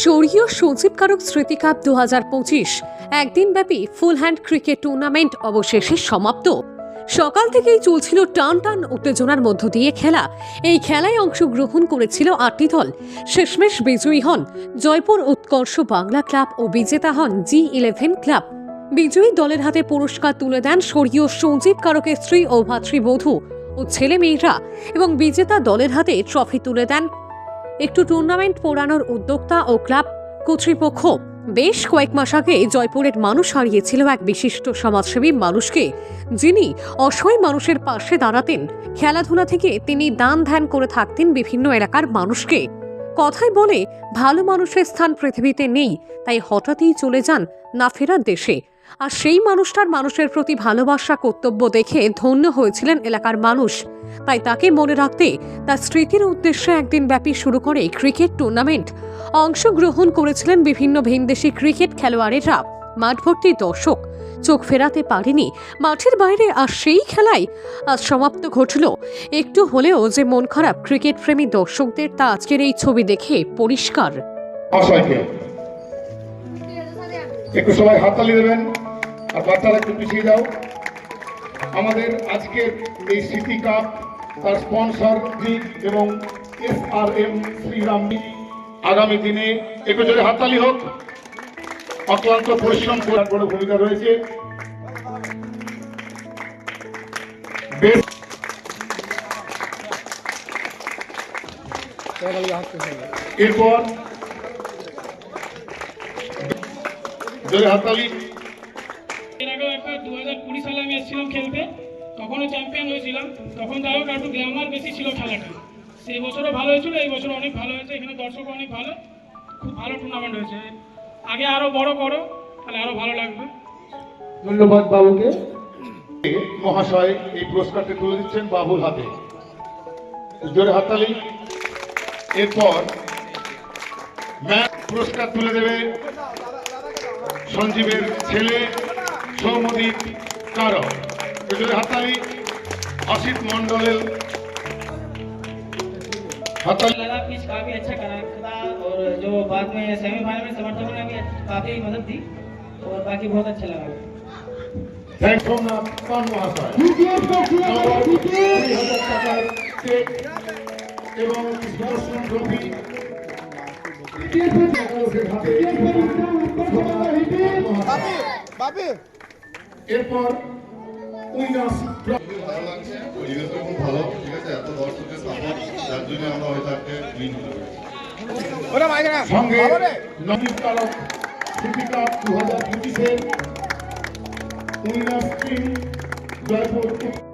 স্বর্গীয় সঞ্জীব কারক স্মৃতি কাপ দু হাজার পঁচিশ একদিনব্যাপী ফুল হ্যান্ড ক্রিকেট টুর্নামেন্ট অবশেষে সমাপ্ত। সকাল থেকেই চলছিল টান টান উত্তেজনার মধ্য দিয়ে খেলা। এই খেলায় অংশগ্রহণ করেছিল আটটি দল। শেষমেশ বিজয়ী হন জয়পুর উৎকর্ষ বাংলা ক্লাব ও বিজেতা হন জি ইলেভেন ক্লাব। বিজয়ী দলের হাতে পুরস্কার তুলে দেন স্বর্গীয় সঞ্জীব কারকের স্ত্রী ও ভাতৃবধূ ও ছেলে মেয়েরা এবং বিজেতা দলের হাতে ট্রফি তুলে দেন একটু টুর্নামেন্ট পোড়ানোর উদ্যোক্তা ও ক্লাব কর্তৃপক্ষ বেশ কয়েক মাস আগে জয়পুরের মানুষ হারিয়েছিল এক বিশিষ্ট সমাজসেবী মানুষকে, যিনি অসহায় মানুষের পাশে দাঁড়াতেন। খেলাধুলা থেকে তিনি দান ধ্যান করে থাকতেন বিভিন্ন এলাকার মানুষকে। কথায় বলে, ভালো মানুষের স্থান পৃথিবীতে নেই, তাই হঠাৎই চলে যান না ফেরার দেশে। আর সেই মানুষটার মানুষের প্রতি ভালোবাসা কর্তব্য দেখে ধন্য হয়েছিলেন এলাকার মানুষ। তাই তাকে মনে রাখতে তার স্মৃতির উদ্দেশ্যে একদিন ব্যাপী শুরু করে ক্রিকেট টুর্নামেন্ট। অংশগ্রহণ করেছিলেন বিভিন্ন ভিনদেশি ক্রিকেট খেলোয়াড়েরা। মাঠ ভর্তি দর্শক। চোখ ফেরাতে পারেনি। মাঠের বাইরে আর সেই খেলায় আজ সমাপ্ত ঘটল। একটু হলেও যে মন খারাপ ক্রিকেট প্রেমী দর্শকদের তা আজকের এই ছবি দেখে পরিষ্কার। একটু সবাই হাততালি দেবেন, আর বাচ্চারা একটু পিছিয়ে যাও। আমাদের আজকের এই স্মৃতি কাপ, তার স্পন্সর এবং এস আর এম শ্রীরাম আগামী দিনে একটু যদি হাততালি হোক। অক্লান্ত পরিশ্রম করার বড় ভূমিকা রয়েছে। এরপর যদি হাততালি এর আগেও একটা দু হাজার কুড়ি সালে আমি এসেছিলাম খেলতে তখনও চ্যাম্পিয়ন হয়েছিলাম। তখন একটু গ্ল্যামার বেশি ছিল খেলাটা। সেই বছরও ভালো হয়েছিল এই বছর অনেক ভালো হয়েছে এখানে দর্শক অনেক ভালো। খুব ভালো টুর্নামেন্ট হয়েছে। আগে আরও বড় করো তাহলে আরও ভালো লাগবে। ধন্যবাদ বাবুকে। মহাশয় এই পুরস্কারটি তুলে দিচ্ছেন বাবুর হাতে। জোরে হাততালি এরপর ম্যাচ পুরস্কার তুলে দেবে সঞ্জীবের ছেলে সৌমদীপ কারক জোরে হাততালি অসিত মন্ডলের হাততালি लगा पिच काफी अच्छा करा था और जो बाद में सेमीफाइनल में समर्थकों ने भी काफी मदद दी और बाकी बहुत अच्छा लगा থ্যাংক সোমনাথ পান মহাশয় নগদ কুড়ি হাজার টাকার চেক এবং সুদর্শন ট্রফি এরপর উইনার্স ভালো লাগছে পরিবেশটা খুব ভালো ঠিক আছে এত দর্শকের সাপোর্ট যার জন্য আমরা হয়তো আজকে উইন হতে পেরেছি সঙ্গে নবীন কালক সিটি কাপ দু হাজার পঁচিশের উইনার্স টিম জয়পুর।